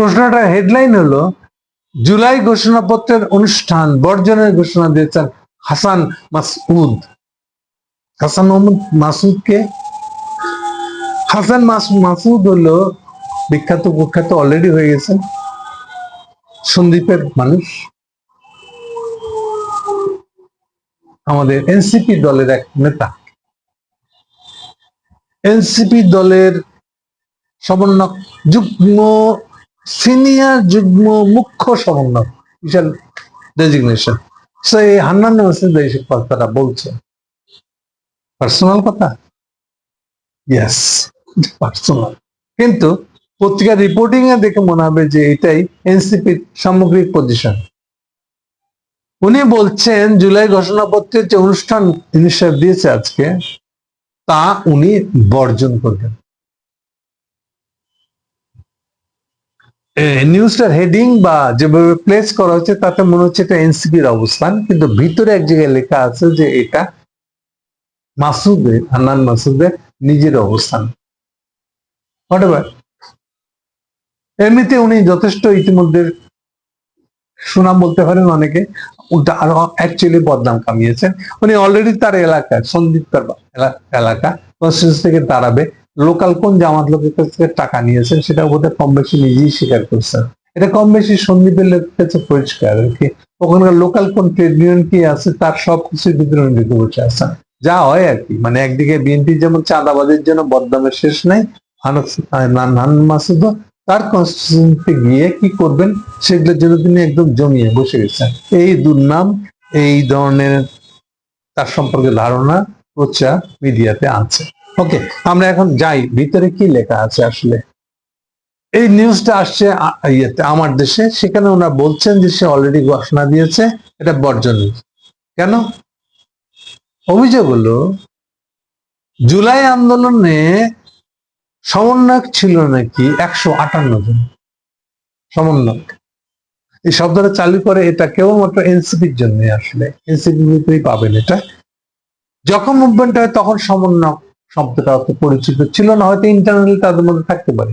প্রশ্নটার হেডলাইন হলো, জুলাই ঘোষণাপত্রের অনুষ্ঠান, বর্জনের ঘোষণা দিয়েছেন হাসান মাসউদ। হাসান মোহাম্মদ মাসুদকে হাসান মাস মাসুদ হলো বিখ্যাত কুখ্যাত অলরেডি হয়ে গেছেন সন্দীপের মানুষ। আমাদের এনসিপি দলের এক নেতা। এনসিপি দলের সমন্বয়ক যুগ্ম সিনিয়র যুগ্ম মুখ্য সমন্বয়ক, বিশাল ডেজিগনেশন সেই হান্নান কথাটা বলছে। পার্সোনাল কথা? ইয়েস পার্সোনাল কিন্তু পত্রিকার রিপোর্টিং এ দেখে মনে হবে যে এটাই এনসিপির সামগ্রিক পজিশন উনি বলছেন, জুলাই ঘোষণাপত্রের যে অনুষ্ঠান ইনিশিয়েটিভ দিয়েছে আজকে, তা উনি বর্জন করবেন। নিউজটার হেডিং বা যেভাবে প্লেস করা হচ্ছে, তাতে মনে হচ্ছে এটা এনসিপির অবস্থান, কিন্তু ভিতরে এক জায়গায় লেখা আছে যে এটা মাসুদের, হান্নান মাসুদের নিজের অবস্থান। এমনিতে উনি যথেষ্ট ইতিমধ্যে সুনাম বলতে পারেন অনেকে আরও অ্যাকচুয়ালি বদনাম কামিয়েছেন। উনি অলরেডি তার এলাকায় সন্দীপ তার এলাকা কনস্টিটিউন্সি থেকে দাঁড়াবে। লোকাল কোন জামাত লোকের কাছ থেকে টাকা নিয়েছেন সেটা বোধহয় কম বেশি নিজেই স্বীকার করছেন এটা কম বেশি সন্দীপের লোকের কাছে পরিষ্কার আর কি ওখানকার লোকাল কোন ট্রেড ইউনিয়ন কি আছে তার সব ভিতরে উনি ঢুকে বসে আছেন যা হয় আর কি মানে একদিকে বিএনপি যেমন চাঁদাবাদের জন্য বদনামের শেষ নাই তার কনস্টিটিউন্সিতে গিয়ে কি করবেন সেগুলোর জন্য তিনি একদম জমিয়ে বসে গেছেন। এই দুর্নাম, এই ধরনের তার সম্পর্কে ধারণা প্রচার মিডিয়াতে আছে। ওকে আমরা এখন যাই। ভিতরে কি লেখা আছে আসলে? এই নিউজটা আসছে ইয়েতে, আমার দেশে। সেখানে ওনারা বলছেন যে সে অলরেডি ঘোষণা দিয়েছে, এটা বর্জন কেন? অভিযোগ হলো, জুলাই আন্দোলনে সমন্বয়ক ছিল নাকি একশো আটান্ন জন? সমন্বয়ক। এই শব্দটা চালু করে এটা কেবলমাত্র এনসিপির জন্য আসলে। এনসিপির পাবেন এটা। যখন মুভমেন্ট হয়, তখন সমন্বয়ক শব্দটা অত পরিচিত ছিল না, হয়তো ইন্টারনালি তাদের মধ্যে থাকতে পারে।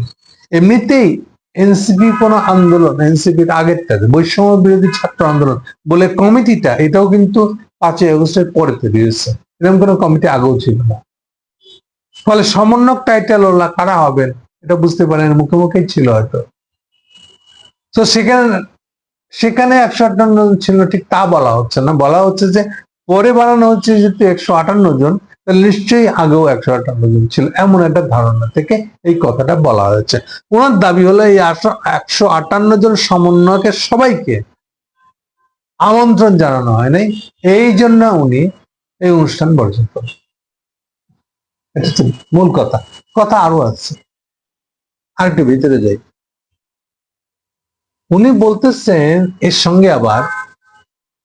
এমনিতেই এনসিপি কোন আন্দোলন এনসিপির আগেরটা বৈষম্য বিরোধী ছাত্র আন্দোলন বলে কমিটিটা এটাও কিন্তু পাঁচই আগস্টের পরে তৈরি এরকম কোনো কমিটি আগেও ছিল না। ফলে সমন্বয়ক টাইটেল ওলা কারা হবেন, এটা বুঝতে পারেন, মুখে মুখেই ছিল হয়তো। তো সেখানে সেখানে একশো আটান্ন জন ছিল, ঠিক তা বলা হচ্ছে না। বলা হচ্ছে যে, পরে বানানো হচ্ছে যেহেতু একশো আটান্ন জন তাহলে নিশ্চয়ই আগেও একশো আটান্ন জন ছিল। এমন একটা ধারণা থেকে এই কথাটা বলা হয়েছে। ওনার দাবি হলো এই একশো আটান্ন জন সমন্বয়কের সবাইকে আমন্ত্রণ জানানো হয় নাই এই জন্য উনি এই অনুষ্ঠান বর্জন করেন। মূল কথা। কথা আরও আছে। আর একটু ভিতরে যাই। উনি বলতেছেন, এর সঙ্গে আবার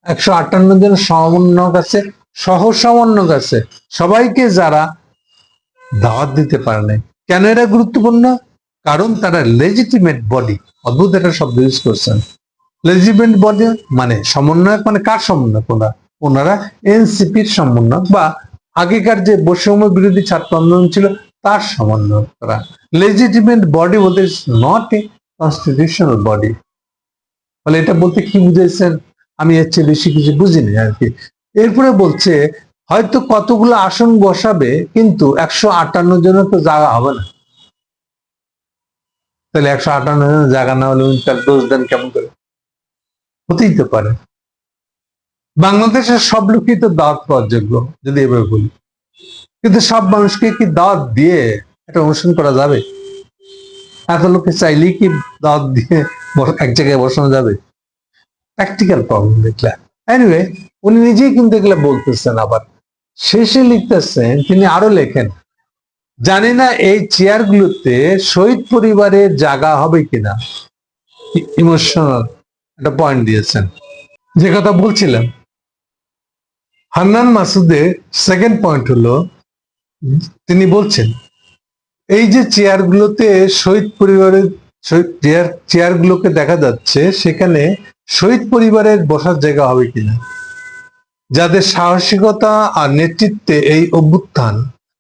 একশো আটান্ন জন সমন্বয়ক আছে। সহ সমন্বয়ক আছে। সবাইকে যারা দাওয়াত দিতে পারে নাই। কেন এটা গুরুত্বপূর্ণ? কারণ তারা লেজিটিমেট বডি অদ্ভুত একটা শব্দ ইউজ করছেন। লেজিটিমেট বডি মানে সমন্বয়ক মানে কার সমন্বয়ক? ওনারা ওনারা এনসিপির সমন্বয়ক বা আগেকার যে বৈষম্য বিরোধী ছাত্র আন্দোলন ছিল, তার সমন্বয়ক তারা। লেজিটিমেট বডি বলতে নট এ কনস্টিটিউশনাল বডি ফলে এটা বলতে কি বুঝেছেন আমি এর চেয়ে বেশি কিছু বুঝিনি আর কি। এরপরে বলছে, হয়তো কতগুলো আসন বসাবে, কিন্তু একশো আটান্ন জনের তো জায়গা হবে না। তাহলে একশো আটান্ন জনের জায়গা না হলে উনি তার দোষ দেন কেমন করে? হতেই তো পারে। বাংলাদেশের সব লোকই তো দাওয়াত পাওয়ার যোগ্য, যদি এভাবে বলি। কিন্তু সব মানুষকে কি দাওয়াত দিয়ে একটা অনুষ্ঠান করা যাবে? এত লোকে চাইলেই কি দাওয়াত দিয়ে এক জায়গায় বসানো যাবে? প্র্যাকটিক্যাল প্রবলেম দেখলে এনিওয়ে উনি নিজেই কিন্তু এগুলো বলতেছেন আবার। শেষে লিখতেছেন, তিনি আরও লেখেন, জানি না এই চেয়ারগুলোতে শহীদ পরিবারের জায়গা হবে কিনা? ইমোশনাল একটা পয়েন্ট দিয়েছেন। যে কথা বলছিলাম, হান্নান মাসুদের সেকেন্ড পয়েন্ট হলো, তিনি বলছেন, এই যে চেয়ারগুলোতে শহীদ পরিবারের শহীদ চেয়ার, চেয়ারগুলোকে দেখা যাচ্ছে, সেখানে শহীদ পরিবারের বসার জায়গা হবে কিনা? যাদের সাহসিকতা আর নেতৃত্বে এই অভ্যুত্থান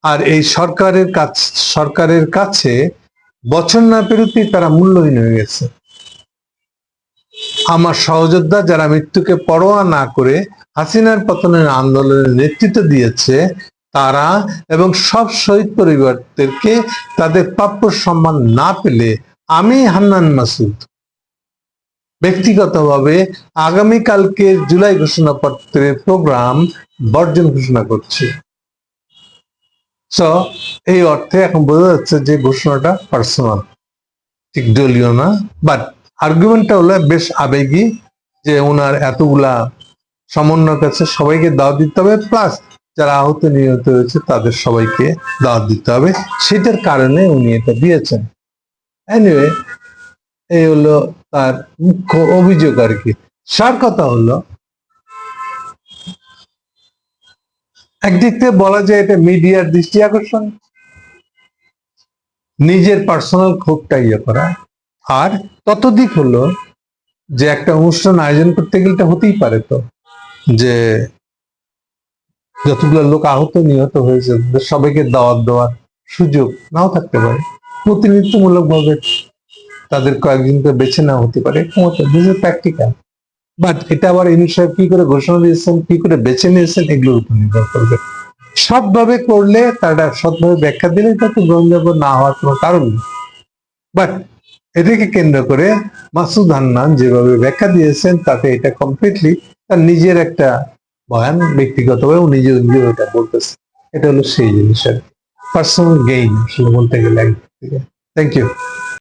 আর এই সরকারের কাছ, সরকারের কাছে বছর না পেরোতেই তারা মূল্যহীন হয়ে গেছে। আমার সহযোদ্ধা যারা মৃত্যুকে পরোয়া না করে হাসিনার পতনের আন্দোলনের নেতৃত্ব দিয়েছে, তারা এবং সব শহীদ পরিবারদেরকে তাদের প্রাপ্য সম্মান না পেলে আমি হান্নান মাসুদ ব্যক্তিগতভাবে আগামীকালকে জুলাই ঘোষণাপত্রের প্রোগ্রাম বর্জন ঘোষণা করছে। এই অর্থে এখন বোঝা যাচ্ছে যে ঘোষণাটা পার্সোনাল ঠিক দলীয় না বাট আর্গুমেন্টটা হলো বেশ আবেগী যে ওনার এতগুলা সমন্বয় কাছে সবাইকে দাওয়াত দিতে হবে প্লাস যারা আহত নিহত হয়েছে, তাদের সবাইকে দাওয়াত দিতে হবে। সেটার কারণে উনি এটা দিয়েছেন। এনিওয়ে এই হলো তার মুখ্য অভিযোগ আর কি। সার কথা হলো, একদিক থেকে বলা যায় এটা মিডিয়ার দৃষ্টি আকর্ষণ, নিজের পার্সোনাল ক্ষোভটা ইয়ে করা, আর ততদিক হলো যে একটা অনুষ্ঠান আয়োজন করতে গেলে এটা হতেই পারে তো, যে যতগুলো লোক আহত নিহত হয়েছে, সবাইকে দাওয়াত দেওয়ার সুযোগ নাও থাকতে পারে। প্রতিনিধিত্বমূলক ভাবে তাদের কয়েকজনকে বেছে নেওয়া হতে পারে। প্র্যাকটিক্যাল বাট এটা আবার ইনু সাহেব কি করে ঘোষণা দিয়েছেন কি করে বেছে নিয়েছেন এগুলোর উপর নির্ভর করবে। সবভাবে করলে তারা সৎভাবে ব্যাখ্যা দিলে তাতে গ্রহণযোগ্য না হওয়ার কোনো কারণ নেই। বাট এটাকে কেন্দ্র করে মাসুদ হান্নান যেভাবে ব্যাখ্যা দিয়েছেন তাতে এটা কমপ্লিটলি তার নিজের একটা বয়ান ব্যক্তিগতভাবে ও নিজে নিজে ওটা বলতেছে এটা হলো সেই জিনিস আর পার্সোনাল গেইন আসলে বলতে গেলে থ্যাংক ইউ